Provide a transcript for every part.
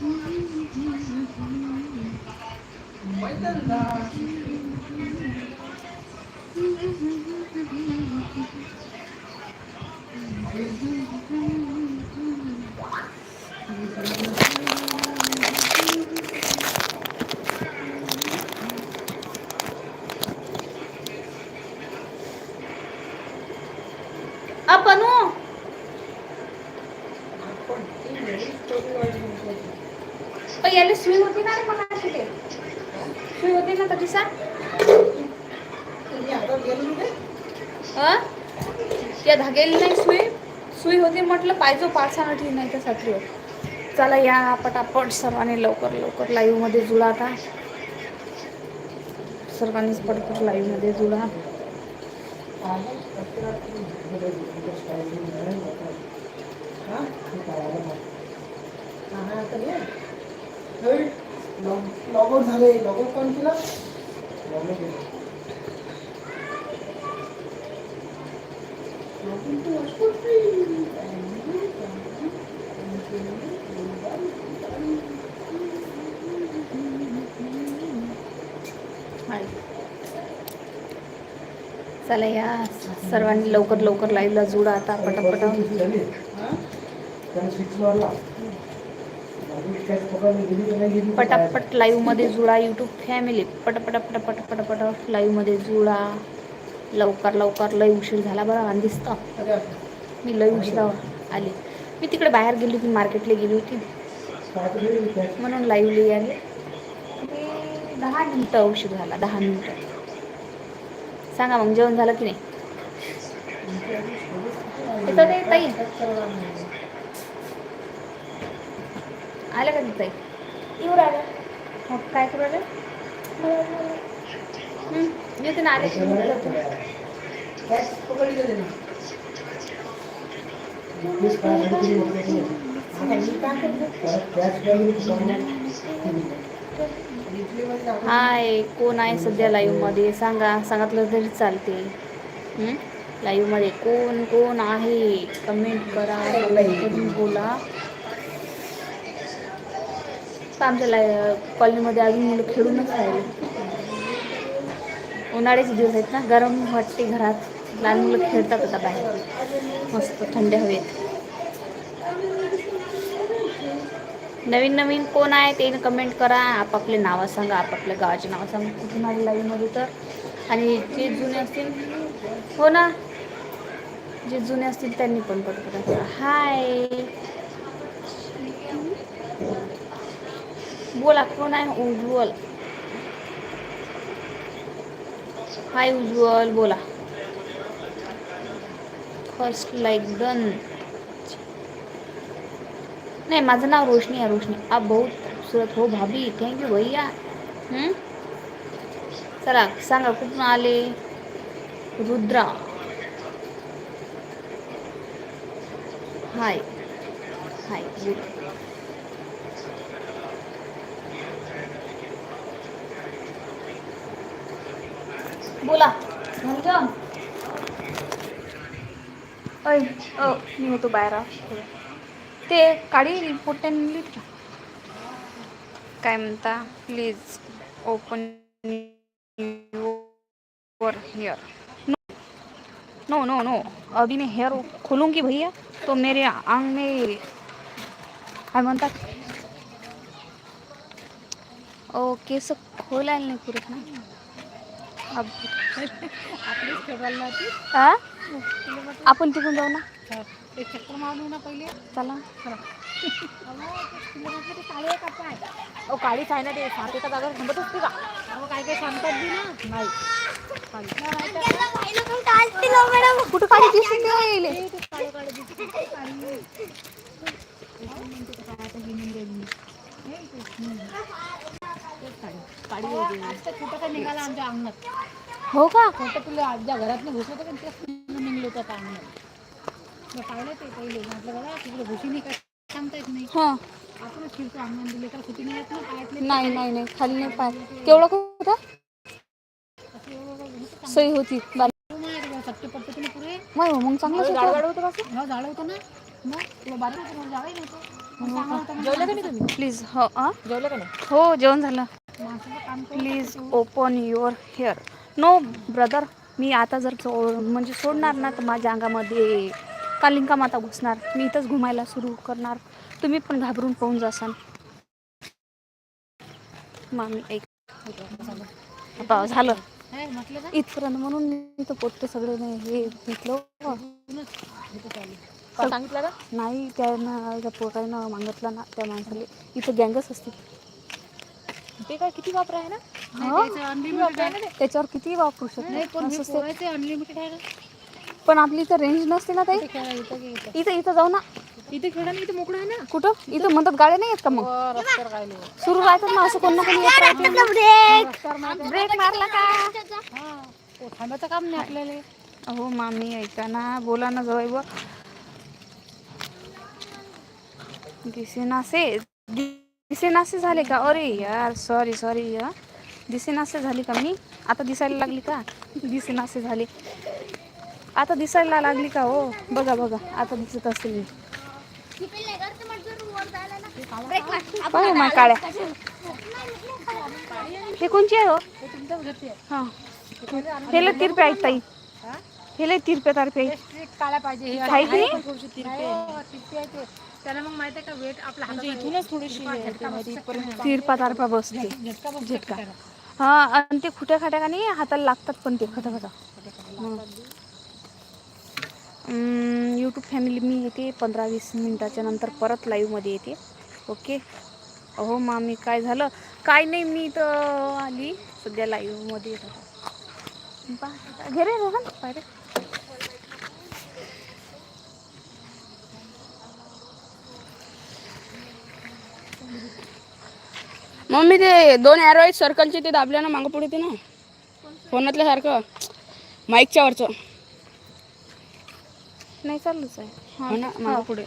Ah, vai dançar. याला सुई होती ना रे मला अशी ते? सुई होती ना तर अ? या धाग्याला नाही सुई? सुई होती म्हटलं पाहिजे पाचसानं ठीक नाही तर साखरीवर चला या पटापट सर्वांनी लवकर लवकर लाईव्हमध्ये जुळा आता. सर्वांनीच पटपट लाईव्हमध्ये जुळा. लॉग आउट झाले लॉग आउट कोण केलं? Log out hi. चला या सर्वांनी लवकर लवकर लाईव्हला जुळा आता पटापट. पटापट लाईव्हमध्ये जुळा युट्यूब फॅमिली पटपट पटपट पटपट लाईव्हमध्ये जुळा. लवकर लवकर लय उशीर झाला बरं आणि दिसतं. मी लय उशिरा आली. मी तिकडे बाहेर गेली होती मार्केटला गेली होती. म्हणून लाईव्हली आले. दहा मिनटं उशीर झाला दहा मिनटं. सांगा मग जेवण झालं की नाही? ताई. आलं का ती ताई येऊ राहिलं मग काय करू राहिले? हं, येते ना आले. हाय कोण आहे सध्या लाईव्हमध्ये? सांगा सांगितलं तरी चालते. लाईव्हमध्ये कोण कोण आहे? कमेंट करा बोला. आमच्या लाई कॉलनीमध्ये अजून मुलं खेळूनच राहिले. उन्हाळ्याचे दिवस आहेत ना गरम वाटते घरात. लहान मुलं खेळतात आता बाहेर. मस्त थंड हवेत. नवीन नवीन कोण आहे ते कमेंट करा. आपापले नावं सांगा आपापल्या गावाचे नावं सांगा. कुठून आले लाईव्हमध्ये तर? आणि जे जुने असतील हो ना. जे जुने असतील त्यांनी पण पटकन हाय बोला कोण आहे उज्ज्वल? हाय उज्ज्वल बोला. फर्स्ट लाईक डन नाही माझं नाव रोशनी आहे रोशनी. आप बहुत खूबसूरत. हो भाभी. थँक्यू यू भैया. चला सांगा कुठून आले? रुद्रा. हाय हाय गुड बोला. घनश्याम अय अ मी होतो बाहेर आ. ते काढी पोट्याने लिहित का? काय म्हणता? Please open your hair no no no अभी मैं हेयर खोलूंगी भैया? तो मेरे आंग में काय म्हणतात? ओ केस खोलायला नाही पुरत ना. हा? आपण तिकडून जाऊ ना. एक चक्कर मारून ना पहिले. चला. ओ काळीच आहे ना ते. सात एका जागा थांबत असते का? काय काय सांगतात बी ना? नाही. कुठं काढी दिसून नाही कुठं काय निघाला आमच्या अंगणात हो का? खोटं तुला आमच्या घरात घुसलं होतं पण तेच निघलं होतं आता अंगणात पाहिलं ते पहिले. म्हटलं बघा तिकडे घुशी नाही काय सांगता येत नाही. हा. आपणच फिरतो अंगण दिले तर कुठे नाही येत ना पायातले नाही नाही नाही. खाली नाही पाय. केवढं होता सही होती. सट्टे पुरे मग चांगलं होतं. होतं हो झाड होतं ना? मग तुला बारीक होतं मला जागाही नव्हतं जेवलं का नाही तुम्ही? प्लीज हो? जेवलं का नाही? हो जेवण झालं. Please open your hair. No brother मी आता जर सो म्हणजे सोडणार ना तर माझ्या अंगामध्ये कालिंका माता घुसणार. मी इथंच घुमायला सुरू करणार. तुम्ही पण घाबरून पाहून जासाल मामी एक. आता झालं. इथपर्यंत म्हणून मी तर पोट्टे सगळे नाही हे घेतलं सांगितलं नाही त्यानं त्या पोटानं मागितलं ना त्या माणसाला. इथं गँगच असते ते काय किती वापर आहे ना? हा? अनलिमिटेड आहे ना ते? त्याच्यावर किती वापरू नाही पण हे शकतो अनलिमिटेड आहे ना? पण आपली इथं रेंज नसते ना ताई. इथे खेळा इथं की इथं इथं इथं जाऊ ना. इथे खेळा ना इथे मोकळं आहे ना? कुठं? इथं म्हणतात गाड्या नाही आहेत का मग? वर रस्त्यावर काय लिहू सुरू राहतात ना असं कोण ना कोणी येत राहते ब्रेक मारला का? हा ते थांबायचं काम नाही आपल्याला. अहो मामी ऐका ना. बोला ना जवळ दिसेनासे दिसेनासे झाले का? अरे यार सॉरी सॉरी या दिसेनासे झाली का मी? आता दिसायला लागली का? दिसेनासे झाली. आता दिसायला लागली का हो? बघा बघा. आता दिसत असेल मी. काळ्या. हे कोणची आहे हो? हां. हेला तिरपे आहेत ताई. हेला तिरपे तारपे. स्ट्रिक काळ्या पाहिजे. हे आहे की नाही? त्याला मग माहिती आहे का वेट आपला म्हणजे इथूनच थोडीशी तिरपा तारपा बसते. झटका बघ झटका. हा आणि ते खुट्या खाट्या का नाही हाताला लागतात पण ते खटा खटा यूट्यूब फॅमिली मी येते पंधरा वीस मिनिटाच्या नंतर परत लाईव्हमध्ये येते. ओके अहो मामी काय झालं? काय नाही मी तर आली. सध्या लाईव्हमध्ये येत होता. बा- घे रे रोहन. पाय मम्मी ते दोन ॲरो आहेत सर्कलचे ते दाबल्या ना मागं पुढे ते ना. फोनातल्या सारखं. माईकच्या वरचं. नाही चालूच आहे. हो ना मागं पुढे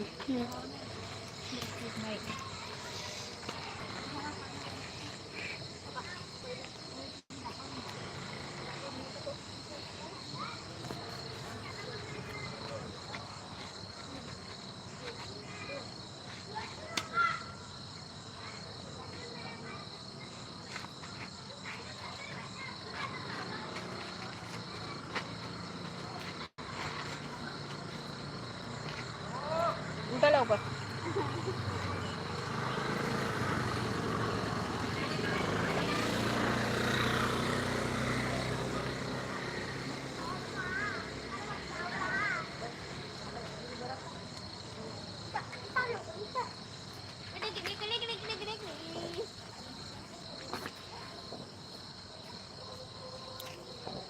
उठा लवकर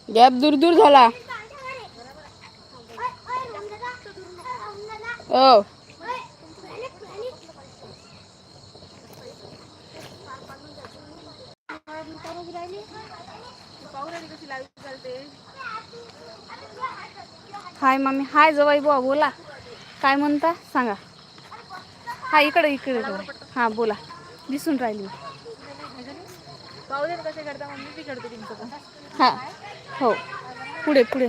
गॅप दूर दूर झाला हो कशी राहिली पाहुराली कशी लावी चालते हाय मम्मी हाय जवाई बुवा बोला. काय म्हणता? सांगा. हा इकडे इकडे हा बोला. दिसून राहिली. पाहू दे कसे करता मम्मी मी बी तुमचं हा हो. पुढे पुढे.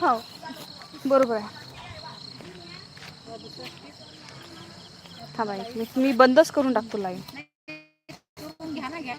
हो. बरोबर आहे. थांबा मी बंदच करून टाकतो लाईन. again.